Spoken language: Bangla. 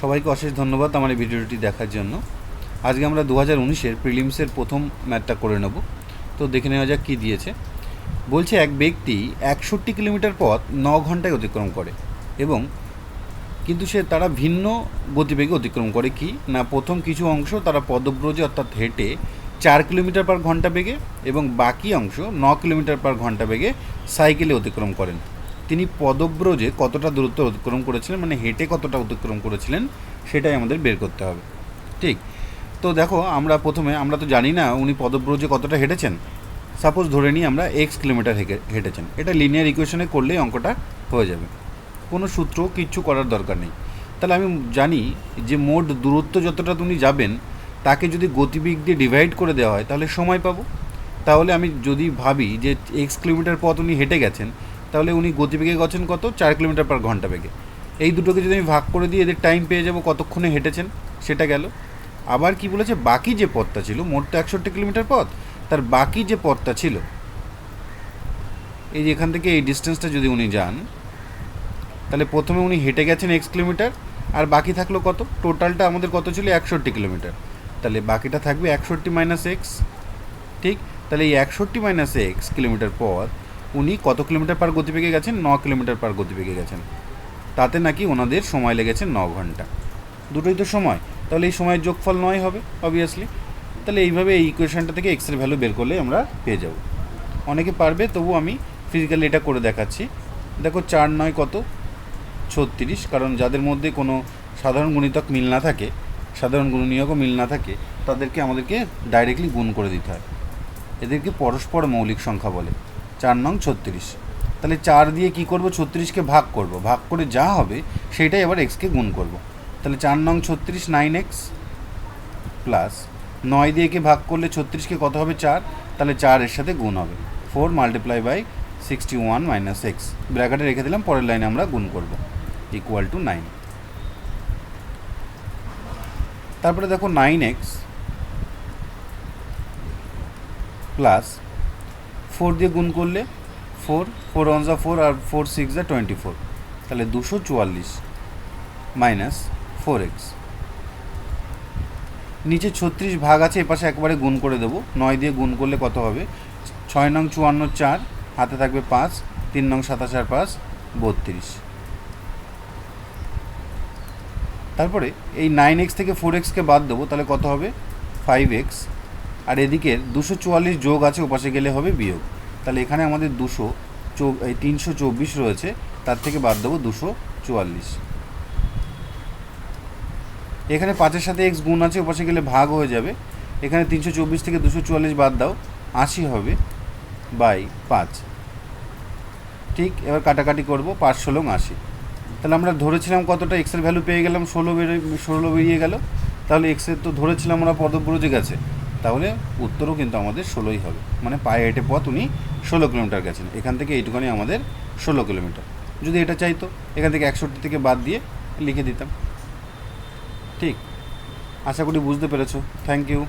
সবাইকে অশেষ ধন্যবাদ আমার এই ভিডিওটি দেখার জন্য। আজকে আমরা দু হাজার উনিশের প্রিলিমসের প্রথম ম্যাথটা করে নেব। তো দেখে নেওয়া যাক কী দিয়েছে। বলছে এক ব্যক্তি একষট্টি কিলোমিটার পথ ন ঘন্টায় অতিক্রম করে এবং কিন্তু সে তারা ভিন্ন গতিবেগে অতিক্রম করে কি? না প্রথম কিছু অংশ তারা পদব্রজে অর্থাৎ হেঁটে চার কিলোমিটার পার ঘণ্টা বেগে এবং বাকি অংশ ন কিলোমিটার পার ঘণ্টা বেগে সাইকেলে অতিক্রম করেন। তিনি পদব্রজে কতটা দূরত্ব অতিক্রম করেছিলেন মানে হেঁটে কতটা অতিক্রম করেছিলেন, সেটাই আমাদের বের করতে হবে। ঠিক? তো দেখো, আমরা প্রথমে, আমরা তো জানি না উনি পদব্রজে কতটা হেঁটেছেন। সাপোজ ধরে নিই আমরা এক্স কিলোমিটার হেঁটে হেঁটেছেন। এটা লিনিয়ার ইকুয়েশনে করলেই অঙ্কটা হয়ে যাবে। কোনো সূত্র কিচ্ছু করার দরকার নেই। তাহলে আমি জানি যে মোট দূরত্ব যতটা উনি যাবেন, তাকে যদি গতিবেগ দিয়ে ডিভাইড করে দেওয়া হয়, তাহলে সময় পাবো। তাহলে আমি যদি ভাবি যে এক্স কিলোমিটার পথ উনি হেঁটে গেছেন তাহলে উনি গতিবেগে গেছেন কত? চার কিলোমিটার পার ঘণ্টা বেগে। এই দুটোকে যদি আমি ভাগ করে দিয়ে এদের টাইম পেয়ে যাব, কতক্ষণে হেঁটেছেন? সেটা গেল। আবার কি বলেছে? বাকি যে পথটা ছিল, মোট তো একষট্টি কিলোমিটার পথ, তার বাকি যে পথটা ছিল, এই যে এখান থেকে এই ডিস্টেন্সটা যদি উনি যান, তাহলে প্রথমে উনি হেঁটে গেছেন এক্স কিলোমিটার আর বাকি থাকল কত? টোটালটা আমাদের কত ছিল? একষট্টি কিলোমিটার তাহলে বাকিটা থাকবে একষট্টি মাইনাস এক্স ঠিক? তাহলে এই একষট্টি মাইনাস এক্স কিলোমিটার পর উনি কত কিলোমিটার পার গতিবেগে গেছেন? ন কিলোমিটার পার গতিবেগে গেছেন। তাতে নাকি ওনাদের সময় লেগেছে ন ঘণ্টা। দুটোই তো সময়। তাহলে এই সময়ের যোগফল নয় হবে অবভিয়াসলি তাহলে এইভাবে এই ইকুয়েশনটা থেকে এক্সের ভ্যালু বের করলে আমরা পেয়ে যাব। অনেকে পারবে, তবু আমি ফিজিক্যালি এটা করে দেখাচ্ছি। দেখো চার নয় কত? ছত্রিশ। কারণ যাদের মধ্যে কোনো সাধারণ গুণিতক মিল না থাকে, সাধারণ গুণনীয়কও মিল না থাকে, তাদেরকে আমাদেরকে ডাইরেক্টলি গুণ করে দিতে হয়। এদেরকে পরস্পর মৌলিক সংখ্যা বলে। চার নং ছত্রিশ। তাহলে চার দিয়ে কি করব? ছত্রিশকে ভাগ করব। ভাগ করে যা হবে সেটাই আবার এক্সকে গুণ করব। তাহলে চার নং ছত্রিশ নাইন এক্স প্লাস নয় দিয়ে কে ভাগ করলে ছত্রিশকে কত হবে? চার। তাহলে চার এর সাথে গুণ হবে। Four multiply by sixty one minus x ব্র্যাকেটে রেখে দিলাম, পরের লাইনে আমরা গুণ করব। ইকুয়াল টু নাইন তারপরে দেখো নাইন এক্স প্লাস ফোর দিয়ে গুণ করলে ফোর ফোর ওয়ান জা ফোর আর ফোর সিক্স জা টোয়েন্টি ফোর। তাহলে দুশো চুয়াল্লিশ মাইনাস ফোর এক্স। নিচে ছত্রিশ ভাগ আছে, এপাশে একবারে গুণ করে দেবো। নয় দিয়ে গুণ করলে কত হবে? ছয় নং চুয়ান্ন চার, হাতে থাকবে পাঁচ, তিন নং সাতাশ আর পাঁচ, বত্রিশ। তারপরে এই নাইন এক্স থেকে ফোর এক্সকে বাদ দেবো, তাহলে কত হবে? Five x. আর এদিকে দুশো চুয়াল্লিশ যোগ আছে, ওপাশে গেলে হবে বিয়োগ। তাহলে এখানে আমাদের দুশো তিনশো চব্বিশ রয়েছে, তার থেকে বাদ দেবো দুশো চুয়াল্লিশ। এখানে পাঁচের সাথে এক্স গুণ আছে, ওপাশে গেলে ভাগ হয়ে যাবে। এখানে তিনশো চব্বিশ থেকে দুশো চুয়াল্লিশ বাদ দাও, আশি হবে বাই পাঁচ। ঠিক, এবার কাটাকাটি করব, পাঁচ ষোলো আশি। তাহলে আমরা ধরেছিলাম কতটা এক্সের ভ্যালু পেয়ে গেলাম, ষোলো বেরিয়ে ষোলো বেরিয়ে গেল। তাহলে এক্সের তো ধরেছিলাম আমরা পদব্রজে গেছে। তাহলে উত্তরও কিন্তু আমাদের ষোলোই হবে। মানে পায়ে হেঁটে পথ উনি ষোলো কিলোমিটার গেছেন। এখান থেকে এইটুখানি আমাদের ষোলো কিলোমিটার। যদি এটা চাইতো, এখান থেকে একষট্টি থেকে বাদ দিয়ে লিখে দিতাম। ঠিক? আশা করি বুঝতে পেরেছ। Thank you